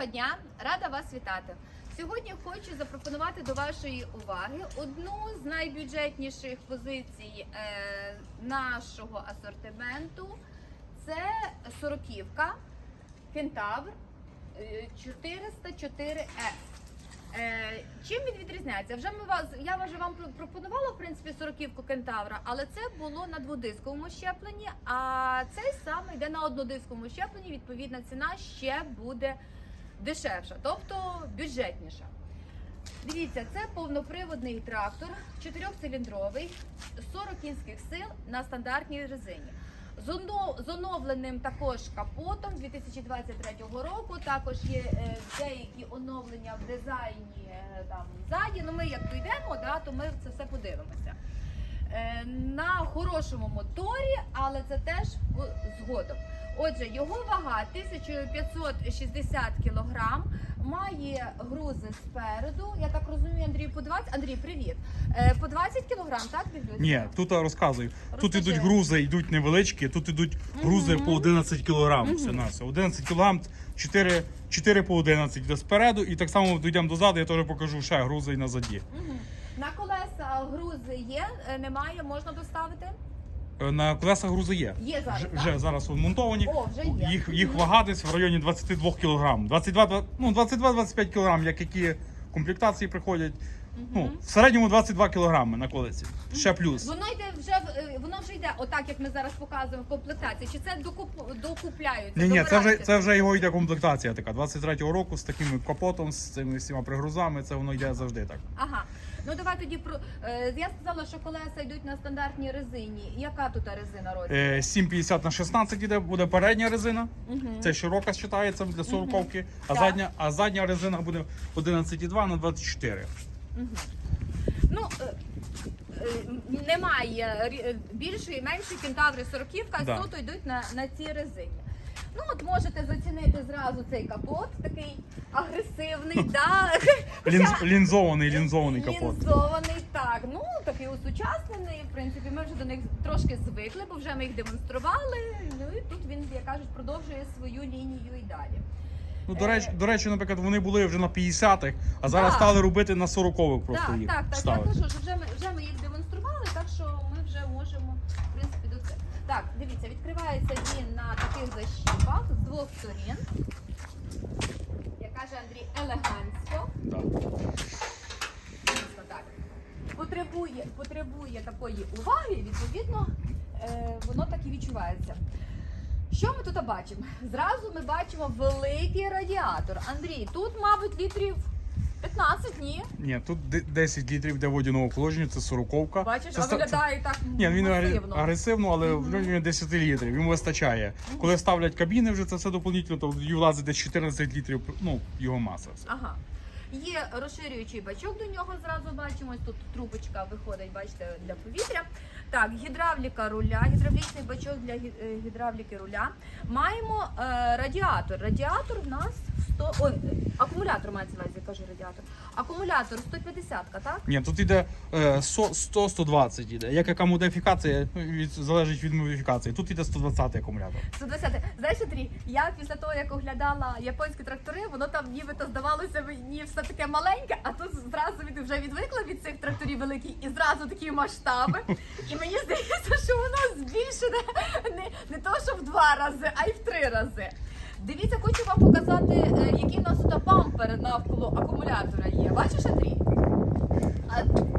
Доброго дня, рада вас вітати. Сьогодні хочу запропонувати до вашої уваги одну з найбюджетніших позицій е, нашого асортименту. Це сороківка Кентавр е, 404S. Е, чим він відрізняється? Вже ми вас я вже вам пропонувала в принципі сороківку кентавра, але це було на дводисковому щепленні. А цей саме йде на однодисковому щепленні. Відповідна ціна ще буде дешевша, тобто бюджетніша. Дивіться, це повноприводний трактор, чотирьохциліндровий, 40 кінських сил на стандартній резині. З оновленим також капотом 2023 року. Також є е, деякі оновлення в дизайні е, там ззаді. Ну ми як дійдемо, да, то ми це все подивимося. Е, на хорошому моторі, але це теж згодом. Отже, його вага 1560 кг, має грузи спереду. Я так розумію, Андрій, по 20. Андрій, привіт. Е, по 20 кг, так дивлюся? Ні, тут розказую. Тут Розкажи. ідуть грузи, йдуть невеличкі, тут ідуть грузи по 11 кг. Все нас. 11 кг, 4, 4 по 11 йде спереду, і так само дійдемо дозаду, я теж покажу ще грузи і назаді. Мгм. На колеса грузи є, е, немає, можна доставити? Е, На колесах грузи є. Є зараз. Вже, так? вже зараз вмонтовані. О, вже є. Їх, їх вага десь в районі 22 кг. 22, ну, 22-25 кг, як які комплектації приходять. Ну, в середньому 22 кг на колесі. Ще плюс. Воно йде вже е, воно вже йде, отак як ми зараз показуємо в комплектації. Чи це докуп, докупляються? Ні, ні, це вже це вже його йде комплектація така. 23-го року з таким капотом, з цими всіма пригрузами. Це воно йде завжди так. Ага. Ну давай тоді про е, я сказала, що колеса йдуть на стандартній резині. Яка тут резина розмір? Е, 750 на 16 іде, буде передня резина. Мгм. Це широка вважається для сороковки, а Так. задня, а задня резина буде 11,2 на 24. Мгм. Ну е, е, немає рі- е, більшої, меншої кентаври сороківка, Да. суто йдуть на, на цій резині. Ну от можете зацінити зразу цей капот, такий агресивний, да? Лінз, лінзований, лінзований капот. Лінзований, так. Ну такий усучаснений. В принципі, ми вже до них трошки звикли, бо вже ми їх демонстрували. Ну і тут він, як кажуть, продовжує свою лінію і далі. Ну, до речі, до речі, наприклад, вони були вже на 50-х, а зараз Да. стали робити на 40-х просто так, їх так, так. Я ставити. кажу, що вже ми вже ми їх демонстрували, так що ми вже можемо в принципі до це. Так, дивіться, відкривається він на таких защіпах з двох сторін. Каже Андрій, елегантсько. Так. Потребує, потребує такої уваги, відповідно, е, воно так і відчувається. Що ми тут бачимо? Зразу ми бачимо великий радіатор. Андрій, тут, мабуть, літрів 15, ні? Ні, тут де- 10 літрів де водяного охолодження, це 40-ка. Бачиш, Це а ста- виглядає так Ні, він агре- масивно. агресивно, але в районі 10 літрів. Йому вистачає. Коли ставлять кабіни вже це все доповнительно, то тоді влазить десь 14 літрів, ну, його маса. Все. Ага. Є розширюючий бачок до нього, зразу бачимо. Ось Тут трубочка виходить, бачите, для повітря. Так, гідравліка руля, гідравлічний бачок для гі- е, гідравліки руля. Маємо е, радіатор. Радіатор в нас 100... Ой, е, акумулятор мається на увазі, кажу радіатор. Акумулятор 150, так? Ні, тут йде е, 100-120 йде. Як яка модифікація, ну, від, залежить від модифікації. Тут йде 120 акумулятор. 120. Знаєш, Андрій, я після того, як оглядала японські трактори, воно там нібито здавалося мені все таке маленьке, а тут зразу від вже відвикла від цих тракторів великих і зразу такі масштаби. І мені здається, що воно збільшене не, не то, що в два рази, а й в три рази. Дивіться, хочу вам показати, е, який в нас тут бампер навколо акумулятора є. Бачиш, Андрій?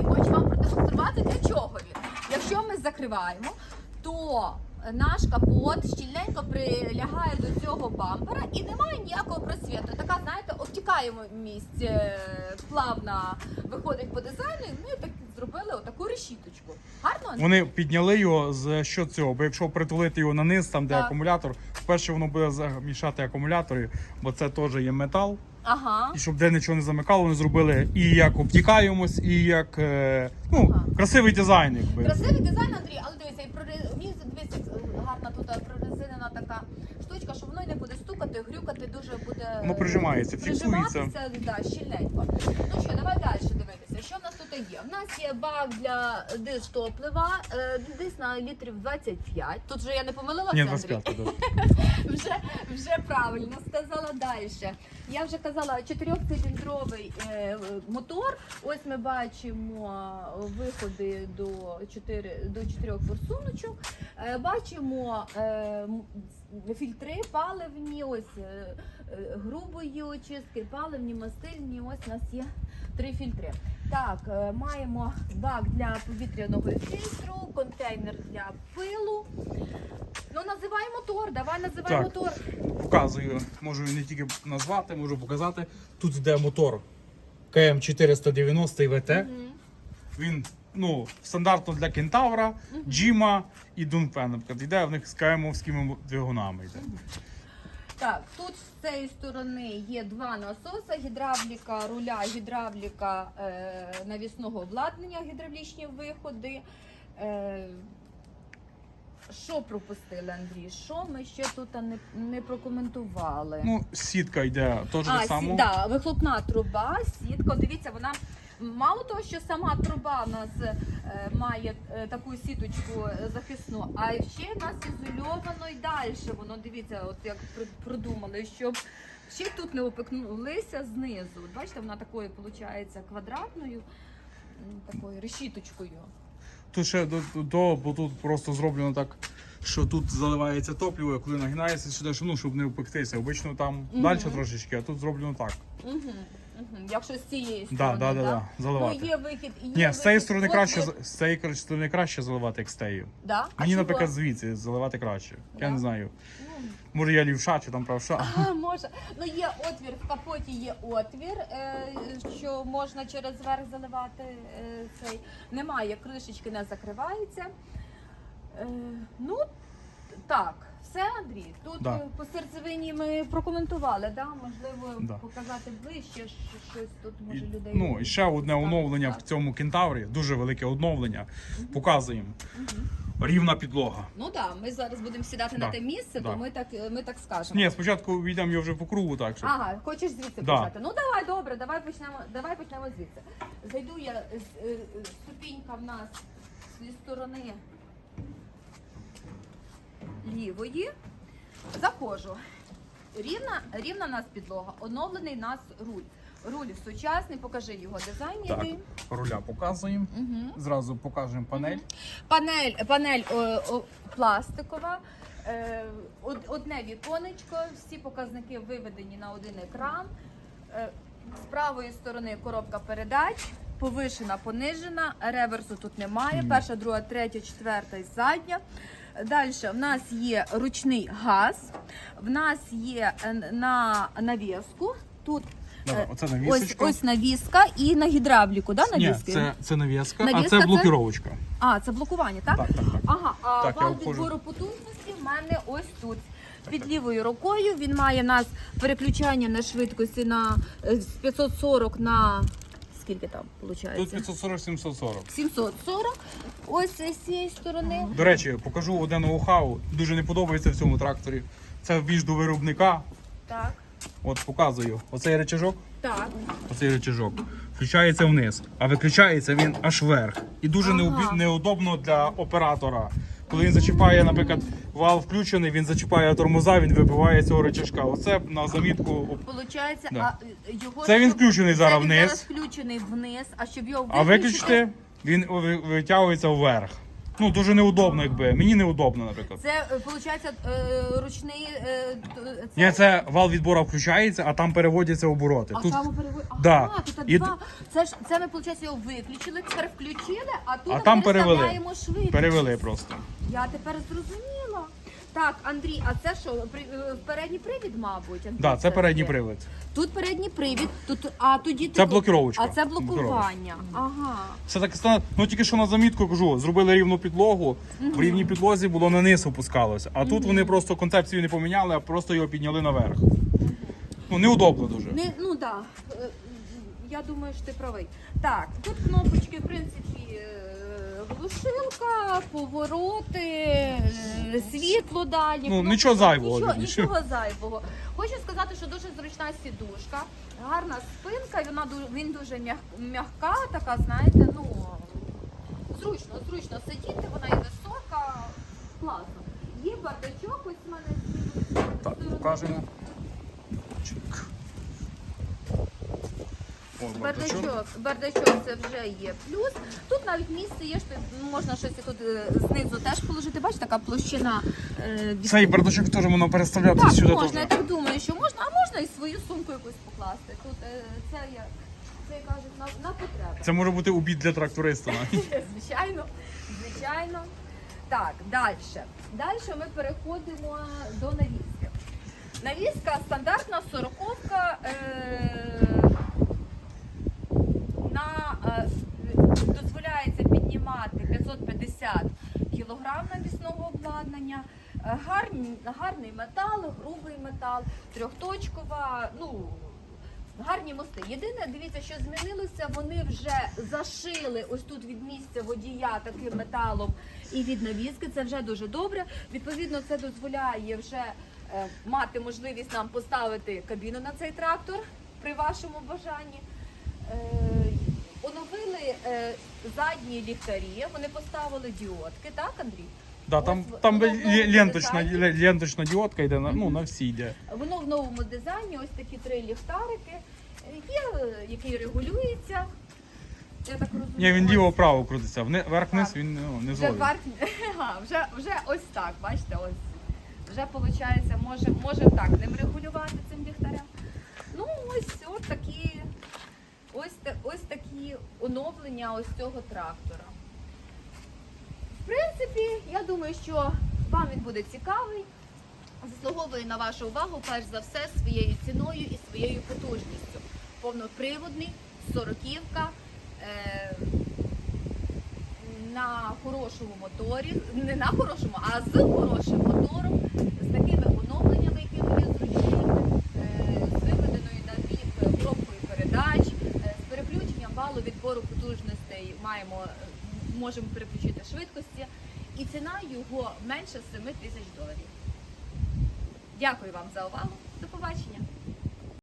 І хочу вам продемонструвати, для чого він. Якщо ми закриваємо, то наш капот щільненько прилягає до цього бампера і немає ніякого просвіту. Така, знаєте, обтікаємість е, плавна виходить по дизайну, і так зробили отаку решіточку. Гарно? Вони підняли його з що цього, бо якщо притулити його на низ, там де Так. акумулятор, вперше воно буде замішати акумулятори, бо це теж є метал. Ага. І щоб де нічого не замикало, вони зробили і як обтікаємось, і як е, ну, Ага. красивий дизайн. Якби. Красивий дизайн, Андрій, але дивися, і прори- дивися, як гарна тут прорезинена така штучка, що воно й не буде стукати, грюкати, дуже буде Воно прижимається, фіксується. прижиматися, да, щільненько. Ну що, давай далі дивитися. Що в нас тут є? У нас є бак для дистоплива, е, десь на літрів 25. Тут вже я не помилилася, Ні, 25 да. вже, вже правильно сказала далі. Я вже казала, чотирьохциліндровий е, мотор. Ось ми бачимо виходи до 4, до 4 форсуночок. Е, бачимо е, фільтри паливні, ось е, е, грубої очистки, паливні, мастильні. Ось у нас є три фільтри. Так, е, маємо бак для повітряного фільтру, контейнер для пилу. Ну, називай мотор, давай називай Так. мотор. Показую, можу не тільки назвати, можу показати. Тут йде мотор КМ490 ВТ. Мгм. Він ну, стандартно для кентавра, Джима і Дунфен. Наприклад, йде в них з КМовськими двигунами. Йде. Так, тут з цієї сторони є два насоси: гідравліка руля, гідравліка е, навісного обладнання, гідравлічні виходи. Е, що пропустили, Андрій? Що ми ще тут не, не прокоментували? Ну, сітка йде теж а, само. сі, да, вихлопна труба, сітка. Дивіться, вона мало того, що сама труба в нас е, має е, таку сіточку е, захисну, а ще нас ізольовано і далі. Воно дивіться, от як продумали, щоб ще тут не опекнулися знизу. Бачите, вона такою виходить квадратною, такою решіточкою. Тут ще до, до, бо тут просто зроблено так, що тут заливається топливо, коли нагинається сюди, ну, щоб не впектися. Обично там Мгм. далі трошечки, а тут зроблено так. Угу, угу. Якщо з цієї сторони, да, да, да? да, заливати. Ну, є вихід, є Ні, з цієї сторони краще з цієї кра- сторони краще заливати, як з тією. Да? А Мені, чого? наприклад, звідси заливати краще. Да? Я не знаю. Ну, Може я лівша чи там правша. А, може. Ну є отвір, в капоті є отвір, е, що можна через верх заливати е, цей. Немає, кришечки не закривається. Е, ну, так, все, Андрій. Тут Да. е, по серцевині ми прокоментували, да? можливо, Да. показати ближче, що щось тут І, може людей. ну, і ще одне цікавить. оновлення в Так. цьому кентаврі, дуже велике оновлення. Показуємо. Рівна підлога. Ну так, да, ми зараз будемо сідати Да. на те місце, Да. то ми так, ми так скажемо. Ні, спочатку війдемо його вже по кругу, так що. Ага, хочеш звідси Да. почати? Ну давай, добре, давай почнемо, давай почнемо звідси. Зайду я з- е, е, ступінька в нас зі сторони лівої. Заходжу. Рівна, рівна нас підлога, оновлений нас руль. Руль сучасний, покажи його дизайн. Так, який. руля показуємо. Угу. Зразу покажемо панель. Панель, панель о, о, пластикова, е, одне віконечко, всі показники виведені на один екран. Е, з правої сторони коробка передач, повишена, понижена, реверсу тут немає. Перша, друга, третя, четверта і задня. Далі в нас є ручний газ, в нас є е, на навіску. Тут е, оце ось, ось навіска і на гідравліку. Да, Ні, навіски? це, це навіска, а Навіска це це- блокіровочка. А, це блокування, так? Так, так, так. Ага, а Так, вал відбору потужності в мене ось тут. Під лівою рукою він має нас переключання на швидкості на е, з 540 на скільки там Тут виходить? 540-740. 740. Ось з цієї сторони. До речі, покажу один ноу-хау. Дуже не подобається в цьому тракторі. Це більш до виробника. Так. От показую. Оцей речажок, Так. оцей речажок. Включається вниз, а виключається він аж вверх. І дуже Ага. неудобно для оператора. Коли він зачіпає, наприклад, вал включений, він зачіпає тормоза, він вибиває цього речашка. Оце на замітку. Получається, Да. а е, його Це він щоб- включений зараз він вниз. зараз включений вниз, а щоб його А виключити, він ви- витягується вверх. Ну, дуже неудобно, якби. Мені неудобно, наприклад. Це виходить ручний. е, т- Ні, це вал відбору включається, а там переводяться обороти. А Тут там перевод... Ага, тут І два. Це ж це ми, виходить, його виключили, тепер включили, а тут А там перевели. швидкість. перевели просто. Я тепер зрозуміла. Так, Андрій, а це що? При, е, передній привід, мабуть? Андрій, Так, це передній таке? привид. Тут передній привід, тут, а тоді Це тут- блокіровочка. А це блокування. Ага. Це так стане. Ну тільки що на замітку кажу, зробили рівну підлогу. В рівній підлозі було на низ опускалося. А тут вони просто концепцію не поміняли, а просто його підняли наверх. Ну, неудобно дуже. Не, ну так, да. Е, я думаю, що ти правий. Так, тут кнопочки, в принципі, е, глушилка, повороти, е, світло далі. Ну, нічого зайвого, Нічого, вірніше. нічого зайвого. Хочу сказати, що дуже зручна сідушка, гарна спинка, і вона ду- він дуже м'як- м'яка, така, знаєте, ну зручно, зручно сидіти, вона і висока, класно. Є бардачок, ось в мене з Так, сторони. покажемо. Чик. О, бардачок. Бардачок, це вже є плюс. Тут навіть місце є, що можна щось тут е, знизу теж положити. Бачите, така площина. е, Цей бардачок теж можна переставляти Так, сюди. можна, теж. я так думаю, що можна, а можна і свою сумку якусь покласти. Тут е, це як це кажуть на, на потреби. Це може бути обід для тракториста. Звичайно, звичайно. Так, далі. Далі ми переходимо до навіски. Навіска стандартна сороковка. Е- на, е, дозволяється піднімати 550 кг навісного обладнання. Е, Гарний, гарний метал, грубий метал, трьохточкова, ну, гарні мости. Єдине, дивіться, що змінилося, вони вже зашили ось тут від місця водія таким металом і від навіски. Це вже дуже добре. Відповідно, це дозволяє вже е, мати можливість нам поставити кабіну на цей трактор при вашому бажанні. Е, Оновили е, задні ліхтарі, вони поставили діодки, так, Андрій? Да, там Ось там воно в новому лє- ленточна, дизайні. ленточна діодка йде на, ну, на всі йде. Воно в новому дизайні, ось такі три ліхтарики. Е, Є, е, який регулюється. Я так розумію. Ні, він Ось ліво-право крутиться. Вверх-вниз Так. він ну, не Вже, зловить. Ага, вже, вже ось так, бачите, ось. Вже виходить, може, може так ним регулювати цим ліхтарем. Ну, ось, ось такі, ось, та- ось такі оновлення ось цього трактора. В принципі, я думаю, що вам він буде цікавий. Заслуговує на вашу увагу, перш за все, своєю ціною і своєю потужністю. Повноприводний, сороківка. Е- на хорошому моторі, не на хорошому, а з хорошим мотором, з такими оновленнями, які є зручними, е, з виведеною на бік коробкою передач, е, з переключенням валу відбору потужностей маємо, можемо переключити швидкості, і ціна його менше 7 тисяч доларів. Дякую вам за увагу. До побачення.